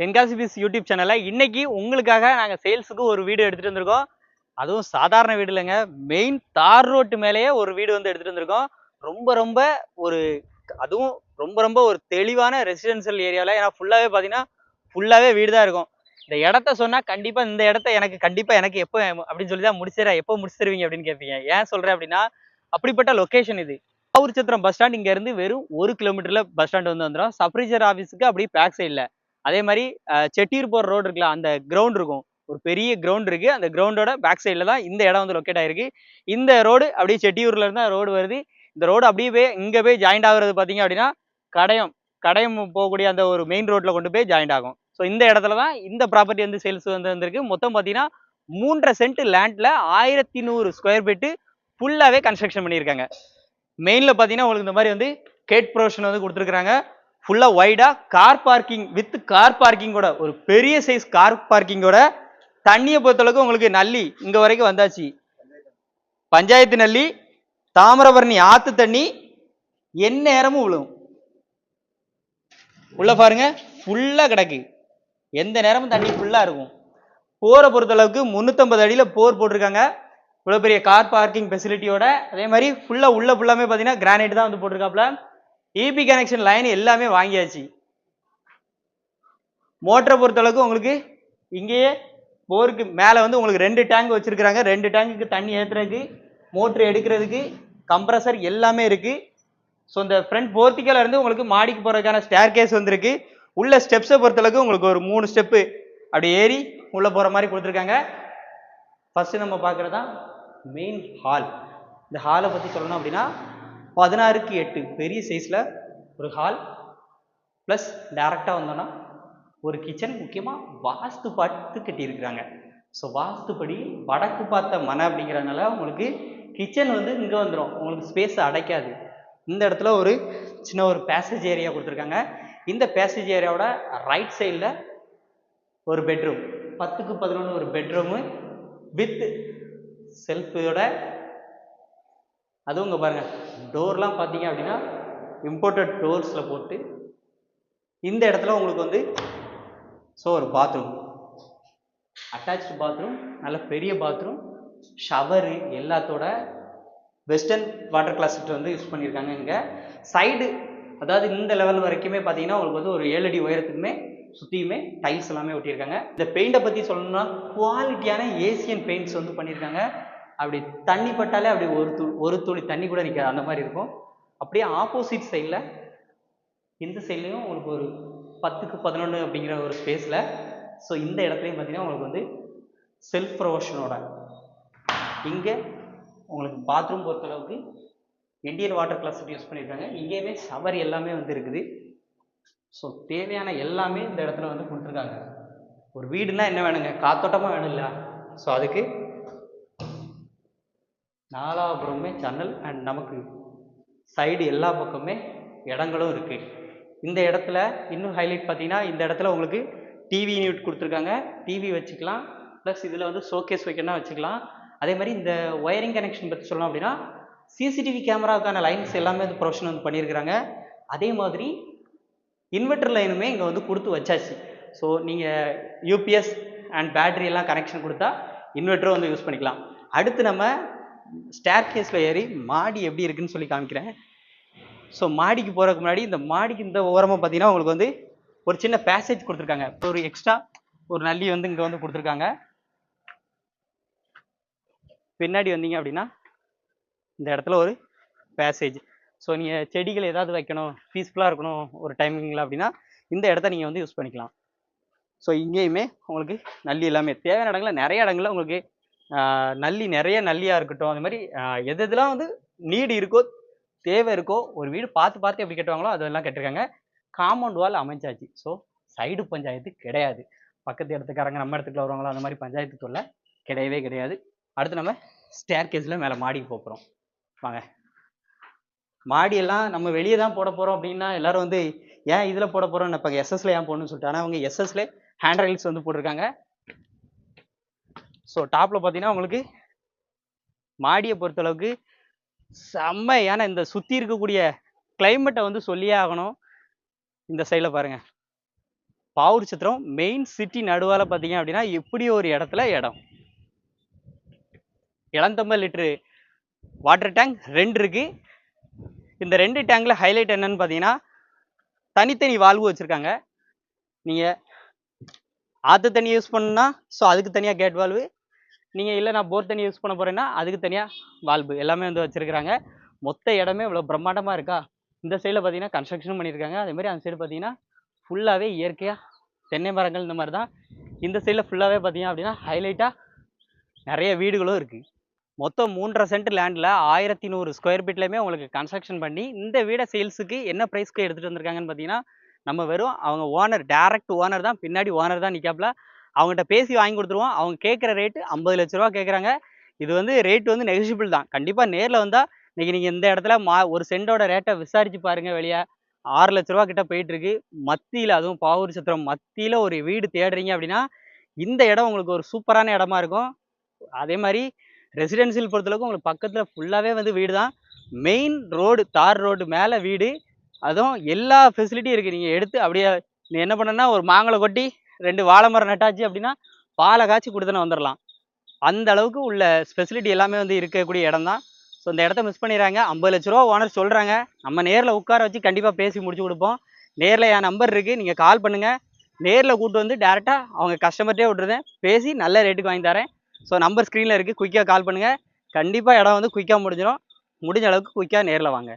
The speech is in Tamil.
தென்காசிபிஸ் யூடியூப் சேனலில் இன்னைக்கு உங்களுக்காக நாங்கள் சேல்ஸுக்கு ஒரு வீடு எடுத்துகிட்டு வந்திருக்கோம். அதுவும் சாதாரண வீடு இல்லைங்க. மெயின் தார் ரோட்டு மேலேயே ஒரு வீடு வந்து எடுத்துகிட்டு வந்திருக்கோம். ரொம்ப ரொம்ப ஒரு அதுவும் ரொம்ப ரொம்ப ஒரு தெளிவான ரெசிடென்ஷியல் ஏரியாவில் ஏன்னா ஃபுல்லாகவே பார்த்தீங்கன்னா ஃபுல்லாகவே வீடு தான் இருக்கும். இந்த இடத்த சொன்னால் கண்டிப்பாக இந்த இடத்த எனக்கு கண்டிப்பாக எனக்கு எப்போ அப்படின்னு சொல்லி தான் முடிச்சிடறேன் எப்போ முடிச்சு தருவீங்க அப்படின்னு கேட்பீங்க ஏன் சொல்கிறேன் அப்படின்னா அப்படிப்பட்ட லொக்கேஷன் இது. ஊர் சத்திரம் பஸ் ஸ்டாண்ட் இங்கேருந்து வெறும் ஒரு கிலோமீட்டரில் பஸ் ஸ்டாண்ட் வந்து வந்துடும் சப்ரீச்சர் ஆஃபீஸுக்கு அப்படியே பேக் சைடில் அதே மாதிரி செட்டியூர் போகிற ரோடு இருக்குல்ல அந்த கிரவுண்ட் இருக்கும். ஒரு பெரிய கிரவுண்ட் இருக்குது அந்த கிரவுண்டோட பேக் சைடில் தான் இந்த இடம் வந்து லொக்கேட் ஆகிருக்கு இந்த ரோடு அப்படியே செட்டியூரில் இருந்தால் ரோடு வருது. இந்த ரோடு அப்படியே போய் இங்கே போய் ஜாயிண்ட் ஆகுறது பார்த்தீங்க அப்படின்னா கடையம். கடையம் போகக்கூடிய அந்த ஒரு மெயின் ரோட்டில் கொண்டு போய் ஜாயிண்ட் ஆகும். ஸோ இந்த இடத்துல தான் இந்த ப்ராப்பர்ட்டி வந்து சேல்ஸ் வந்து வந்திருக்கு. மொத்தம் பார்த்தீங்கன்னா மூன்றரை சென்ட் லேண்டில் ஆயிரத்தி நூறு ஸ்கொயர் ஃபீட்டு ஃபுல்லாகவே கன்ஸ்ட்ரக்ஷன் பண்ணியிருக்காங்க. மெயினில் பார்த்தீங்கன்னா உங்களுக்கு இந்த மாதிரி வந்து கேட் ப்ரொவிஷன் வந்து கொடுத்துருக்குறாங்க. ஃபுல்லாக ஒய்டாக கார் பார்க்கிங் வித் கார் பார்க்கிங்கோட ஒரு பெரிய சைஸ் கார் பார்க்கிங்கோட தண்ணியை பொறுத்தளவுக்கு உங்களுக்கு நல்லி இங்கே வரைக்கும் வந்தாச்சு. பஞ்சாயத்து நல்லி தாமிரபரணி ஆற்று தண்ணி எந்நேரமும் விழும். உள்ள பாருங்க ஃபுல்லாக கிடக்கு. எந்த நேரமும் தண்ணி ஃபுல்லாக இருக்கும். போரை பொறுத்தளவுக்கு முந்நூற்றம்பது அடியில் போர் போட்டிருக்காங்க. இவ்வளோ பெரிய கார் பார்க்கிங் ஃபெசிலிட்டியோட அதே மாதிரி ஃபுல்லாக உள்ள ஃபுல்லாமே பார்த்தீங்கன்னா கிரானைட் தான் வந்து போட்டிருக்காப்புல. இபி கனெக்ஷன் லைன் எல்லாமே வாங்கியாச்சு. மோட்டரை பொறுத்தளவுக்கு உங்களுக்கு இங்கேயே போருக்கு மேலே வந்து உங்களுக்கு ரெண்டு டேங்க் வச்சுருக்குறாங்க. ரெண்டு டேங்குக்கு தண்ணி ஏற்றுறதுக்கு மோட்ரு எடுக்கிறதுக்கு கம்ப்ரஸர் எல்லாமே இருக்குது ஸோ இந்த ஃப்ரண்ட் போர்த்திக்கல இருந்து உங்களுக்கு மாடிக்கு போகிறதுக்கான ஸ்டேர் கேஸ் வந்திருக்கு. உள்ள ஸ்டெப்ஸை பொறுத்தளவுக்கு உங்களுக்கு ஒரு மூணு ஸ்டெப்பு அப்படி ஏறி உள்ளே போகிற மாதிரி கொடுத்துருக்காங்க. ஃபஸ்ட்டு நம்ம பார்க்குறது தான் மெயின் ஹால் இந்த ஹாலை பற்றி சொல்லணும் அப்படின்னா பதினாறுக்கு எட்டு. பெரிய சைஸில் ஒரு ஹால் ப்ளஸ் டேரெக்டாக வந்தோன்னா ஒரு கிச்சன் முக்கியமாக வாஸ்து பார்த்து கட்டியிருக்கிறாங்க. ஸோ வாஸ்துப்படி வடக்கு பார்த்த மனை அப்படிங்கிறதுனால உங்களுக்கு கிச்சன் வந்து இங்கே வந்துடும் உங்களுக்கு ஸ்பேஸ் அடைக்காது. இந்த இடத்துல ஒரு சின்ன ஒரு பேசேஜ் ஏரியா கொடுத்துருக்காங்க. இந்த பேசேஜ் ஏரியாவோட ரைட் சைடில் ஒரு பெட்ரூம் பத்துக்கு பதினொன்று ஒரு பெட்ரூமு வித் செல்ஃபோட அதுவும் இங்கே பாருங்கள் டோர்லாம் பார்த்தீங்க அப்படின்னா இம்போர்ட்டட் டோர்ஸில் போட்டு இந்த இடத்துல உங்களுக்கு வந்து ஸோ ஒரு பாத்ரூம் அட்டாச்சு பாத்ரூம் நல்ல பெரிய பாத்ரூம் ஷவரு எல்லாத்தோட வெஸ்டர்ன் வாட்டர் கிளாஸ்ட் வந்து யூஸ் பண்ணியிருக்காங்க இங்கே. சைடு அதாவது இந்த லெவல் வரைக்குமே பார்த்தீங்கன்னா உங்களுக்கு வந்து ஒரு ஏழு அடி உயரத்துக்குமே சுற்றியுமே டைல்ஸ் எல்லாமே ஒட்டியிருக்காங்க. இந்த பெயிண்டை பற்றி சொல்லணும்னா குவாலிட்டியான ஏசியன் பெயிண்ட்ஸ் வந்து பண்ணியிருக்காங்க. அப்படி தண்ணி பட்டாலே அப்படி ஒரு து ஒரு துளி தண்ணி கூட நிற்காது அந்த மாதிரி இருக்கும். அப்படியே ஆப்போசிட் சைடில் இந்த சைட்லேயும் உங்களுக்கு ஒரு பத்துக்கு பதினொன்று அப்படிங்கிற ஒரு ஸ்பேஸில் ஸோ இந்த இடத்துலையும் பார்த்தீங்கன்னா உங்களுக்கு வந்து செல்ஃப் ப்ரொவஷனோட இங்கே உங்களுக்கு பாத்ரூம் பொறுத்தளவுக்கு இந்தியன் வாட்டர் கிளாஸ் யூஸ் பண்ணியிருக்காங்க இங்கேயுமே ஷவர் எல்லாமே வந்து இருக்குது. ஸோ தேவையான எல்லாமே இந்த இடத்துல வந்து கொடுத்துருக்காங்க. ஒரு வீடுனா என்ன வேணுங்க? காத்தோட்டமாக வேணும் இல்ல ஸோ அதுக்கு நாலாபுறமே ஜன்னல் அண்ட் நமக்கு சைடு எல்லா பக்கமே இடங்களும் இருக்குது இந்த இடத்துல இன்னும் ஹைலைட் பார்த்தீங்கன்னா இந்த இடத்துல உங்களுக்கு டிவி யூனிட் கொடுத்துருக்காங்க. டிவி வச்சுக்கலாம். ப்ளஸ் இதில் வந்து ஷோகேஸ் வைக்கணும்னா வச்சுக்கலாம். அதே மாதிரி இந்த ஒயரிங் கனெக்ஷன் பற்றி சொல்லணும் அப்படின்னா சிசிடிவி கேமராவுக்கான லைன்ஸ் எல்லாமே வந்து ப்ரொஃபஷன் வந்து பண்ணியிருக்கிறாங்க. அதே மாதிரி இன்வெர்டர் லைனுமே இங்கே வந்து கொடுத்து வச்சாச்சு. ஸோ நீங்கள் யூபிஎஸ் அண்ட் பேட்டரி எல்லாம் கனெக்ஷன் கொடுத்தா இன்வெர்ட்டரும் வந்து யூஸ் பண்ணிக்கலாம். அடுத்து நம்ம ஸ்டேர் கேஸில் ஏறி மாடி எப்படி இருக்குன்னு சொல்லி காமிக்கிறேன். ஸோ மாடிக்கு போகிறதுக்கு முன்னாடி இந்த மாடிக்கு இந்த ஓரமாக பார்த்தீங்கன்னா உங்களுக்கு வந்து ஒரு சின்ன பேசேஜ் கொடுத்துருக்காங்க. ஒரு எக்ஸ்ட்ரா ஒரு நல்லி வந்து இங்கே வந்து கொடுத்துருக்காங்க. பின்னாடி வந்தீங்க அப்படின்னா இந்த இடத்துல ஒரு பேசேஜ் ஸோ நீங்கள் செடிகள் ஏதாவது வைக்கணும் பீஸ்ஃபுல்லாக இருக்கணும் ஒரு டைமிங்கில் அப்படின்னா இந்த இடத்த நீங்கள் வந்து யூஸ் பண்ணிக்கலாம். ஸோ இங்கேயுமே உங்களுக்கு நல்லி எல்லாமே. தேவையான இடங்களில் நிறைய இடங்களில் உங்களுக்கு நல்லி நிறைய நல்லியாக இருக்கட்டும் அந்த மாதிரி எது எதெல்லாம் வந்து நீடு இருக்கோ தேவை இருக்கோ ஒரு வீடு பார்த்து பார்த்து எப்படி கட்டுவாங்களோ அதெல்லாம் கட்டிருக்காங்க. காம்பவுண்ட் வால் அமைஞ்சாச்சு ஸோ சைடு பஞ்சாயத்து கிடையாது. பக்கத்து இடத்துக்காரங்க நம்ம இடத்துக்குள்ள வருவாங்களோ அந்த மாதிரி பஞ்சாயத்து தொல்லை கிடையவே கிடையாது. அடுத்து நம்ம ஸ்டேர் கேஸில் மேலே மாடிக்கு போகிறோம் வாங்க. மாடியெல்லாம் நம்ம வெளியே தான் போட போகிறோம் அப்படின்னா எல்லாரும் வந்து ஏன் இதில் போட போகிறோம் இப்போ எஸ்எஸ்ல ஏன் போடணும்னு சொல்லிட்டு ஆனால் அவங்க எஸ்எஸ்ல ஹேண்ட் ரைல்ஸ் வந்து போட்டிருக்காங்க. ஸோ டாப்பில் பார்த்தீங்கன்னா உங்களுக்கு மாடியை பொறுத்தளவுக்கு செம்மையான இந்த சுற்றி இருக்கக்கூடிய கிளைமேட்டை வந்து சொல்லியே ஆகணும். இந்த சைடில் பாருங்கள் பாவூர் சத்திரம் மெயின் சிட்டி நடுவால் பார்த்தீங்க அப்படின்னா இப்படி ஒரு இடத்துல இடம். இளந்தம்பது லிட்டரு வாட்டர் டேங்க் ரெண்டு இருக்குது இந்த ரெண்டு டேங்கில் ஹைலைட் என்னன்னு பார்த்தீங்கன்னா தனித்தனி வால்வு வச்சுருக்காங்க. நீங்கள் ஆற்று தண்ணி யூஸ் பண்ணுன்னா ஸோ அதுக்கு தனியாக கேட் வால்வு நீங்கள் இல்லை நான் போர் தண்ணி யூஸ் பண்ண போகிறேன்னா அதுக்கு தனியாக வால்வு எல்லாமே வந்து வச்சுருக்குறாங்க. மொத்த இடமே இவ்வளோ பிரம்மாண்டமாக இருக்கா? இந்த சைடில் பார்த்தீங்கன்னா கன்ஸ்ட்ரக்ஷனும் பண்ணியிருக்காங்க அதேமாதிரி அந்த சைடு பார்த்தீங்கன்னா ஃபுல்லாகவே இயற்கையாக தென்னை மரங்கள் இந்த மாதிரி தான் இந்த சைடில் ஃபுல்லாகவே பார்த்தீங்க அப்படின்னா ஹைலைட்டாக நிறைய வீடுகளும் இருக்குது மொத்தம் மூன்றரை சென்ட் லேண்டில் ஆயிரத்தி நூறு ஸ்கொயர் ஃபீட்லேயுமே உங்களுக்கு கன்ஸ்ட்ரக்ஷன் பண்ணி இந்த வீடை சேல்ஸுக்கு என்ன ப்ரைஸ்க்கு எடுத்துகிட்டு வந்திருக்காங்கன்னு பார்த்தீங்கன்னா நம்ம வெறும் அவங்க ஓனர் டேரக்ட் ஓனர் தான் பின்னாடி ஓனர் தான் நிற்காப்புல அவங்ககிட்ட பேசி வாங்கி கொடுத்துருவோம். அவங்க கேட்குற ரேட்டு ஐம்பது லட்ச ரூபா கேட்குறாங்க. இது வந்து ரேட் வந்து நெகிஷிபிள் தான். கண்டிப்பாக நேரில் வந்தால் இன்றைக்கி நீங்கள் இந்த இடத்துல மா ஒரு சென்டோட ரேட்டை விசாரித்து பாருங்கள் வெளியே. ஆறு லட்ச ரூபா கிட்ட போயிட்டுருக்கு மத்தியில் அதுவும் பாவூர் சத்திரம் மத்தியில் ஒரு வீடு தேடுறீங்க அப்படின்னா இந்த இடம் உங்களுக்கு ஒரு சூப்பரான இடமா இருக்கும். அதே மாதிரி ரெசிடென்சியல் பொறுத்தளவுக்கு உங்களுக்கு பக்கத்தில் ஃபுல்லாகவே வந்து வீடு தான். மெயின் ரோடு தார் ரோடு மேலே வீடு. அதுவும் எல்லா ஃபெசிலிட்டியும் இருக்குது நீங்கள் எடுத்து அப்படியே நீ என்ன பண்ணனா ஒரு மாங்கலை கொட்டி ரெண்டு வாழை மரம் நட்டாச்சு அப்படின்னா பாலை காய்ச்சி கொடுத்துன்னு வந்துடலாம் அந்த அளவுக்கு உள்ள ஸ்பெசிலிட்டி எல்லாமே வந்து இருக்கக்கூடிய இடம் தான் ஸோ இந்த இடத்த மிஸ் பண்ணிடுறாங்க. ஐம்பது லட்ச ரூபா ஓனர் சொல்கிறாங்க நம்ம நேரில் உட்கார வச்சு கண்டிப்பாக பேசி முடிச்சு கொடுப்போம். நேரில் என் நம்பர் இருக்குது நீங்கள் கால் பண்ணுங்கள் நேரில் கூப்பிட்டு வந்து டேரெக்டாக அவங்க கஸ்டமர்கிட்டே விட்ருதேன் பேசி நல்ல ரேட்டுக்கு வாங்கி தரேன். ஸோ நம்பர் ஸ்க்ரீனில் இருக்குது குயிக்காக கால் பண்ணுங்கள் கண்டிப்பாக இடம் வந்து குயிக்காக முடிஞ்சிடும். முடிஞ்ச அளவுக்கு குயிக்காக நேரில் வாங்க.